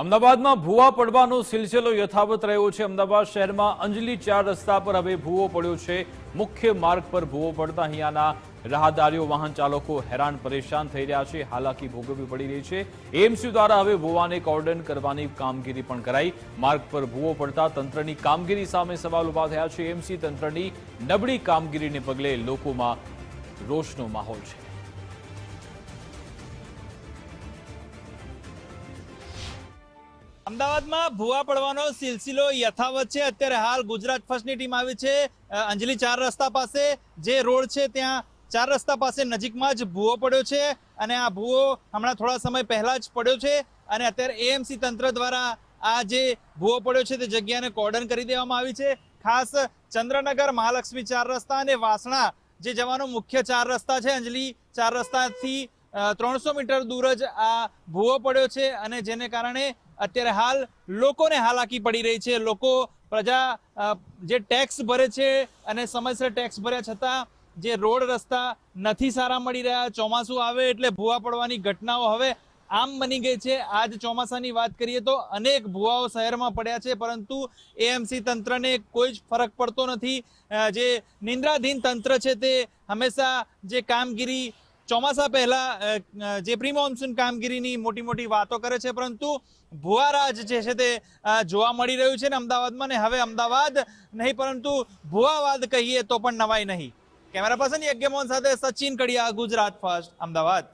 અમદાવાદમાં ભૂવા પડવાનો સિલસિલો યથાવત રહ્યો છે. અમદાવાદ શહેરમાં અંજલી ચાર રસ્તા પર હવે ભૂવો પડ્યો છે. મુખ્ય માર્ગ પર ભૂવો પડતા અહીંયાના રાહદારીઓ વાહન ચાલકો હેરાન પરેશાન થઈ રહ્યા છે. હાલાકી ભોગવવી પડી રહી છે. એમસી દ્વારા હવે ભૂવાને કોર્ડન કરવાની કામગીરી પણ કરાઈ. માર્ગ પર ભૂવો પડતા તંત્રની કામગીરી સામે સવાલ ઊભા થયા છે. એમસી તંત્રની નબળી કામગીરીને પગલે લોકોમાં રોષનો માહોલ છે. અમદાવાદમાં ભૂવા પડવાનો સિલસિલો યથાવત છે. અત્યારે હાલ ગુજરાત ફર્સ્ટની ટીમ આવી છે અંજલિ ચાર રસ્તા પાસે. જે રોડ છે ત્યાં ચાર રસ્તા પાસે નજીકમાં જ ભૂવો પડ્યો છે અને આ ભૂવો હમણાં થોડા સમય પહેલા જ પડ્યો છે અને અત્યારે એએમસી તંત્ર દ્વારા આ જે ભૂવો પડ્યો છે તે જગ્યાને કોર્ડન કરી દેવામાં આવી છે. ખાસ ચંદ્રનગર મહાલક્ષ્મી ચાર રસ્તા અને વાસણા જે જવાનો મુખ્ય ચાર રસ્તા છે, અંજલિ ચાર રસ્તાથી ત્રણસો મીટર દૂર જ આ ભૂવો પડ્યો છે અને જેને કારણે અત્યારે હાલ લોકોને હાલાકી પડી રહી છે. લોકો પ્રજા જે ટેક્સ ભરે છે અને સમયસર ટેક્સ ભર્યા છતાં જે રોડ રસ્તા નથી સારા મળી રહ્યા, ચોમાસું આવે એટલે ભૂવા પડવાની ઘટનાઓ હવે આમ બની ગઈ છે. આજ ચોમાસાની વાત કરીએ તો અનેક ભૂવાઓ શહેરમાં પડ્યા છે, પરંતુ એએમસી તંત્રને કોઈ જ ફરક પડતો નથી. જે નિંદ્રાધીન તંત્ર છે તે હંમેશા જે કામગીરી ચોમાસા પહેલા જે પ્રી મોન્સૂન કામગીરીની મોટી મોટી વાતો કરે છે, પરંતુ ભુવારાજ જે છે તે જોવા મળી રહ્યું છે ને અમદાવાદમાં, ને હવે અમદાવાદ નહીં, પરંતુ ભુવાવાદ કહીએ તો પણ નવાઈ નહીં. કેમેરા પર્સન યજ્ઞ મોહન સાથે સચિન કડિયા, ગુજરાત ફર્સ્ટ, અમદાવાદ.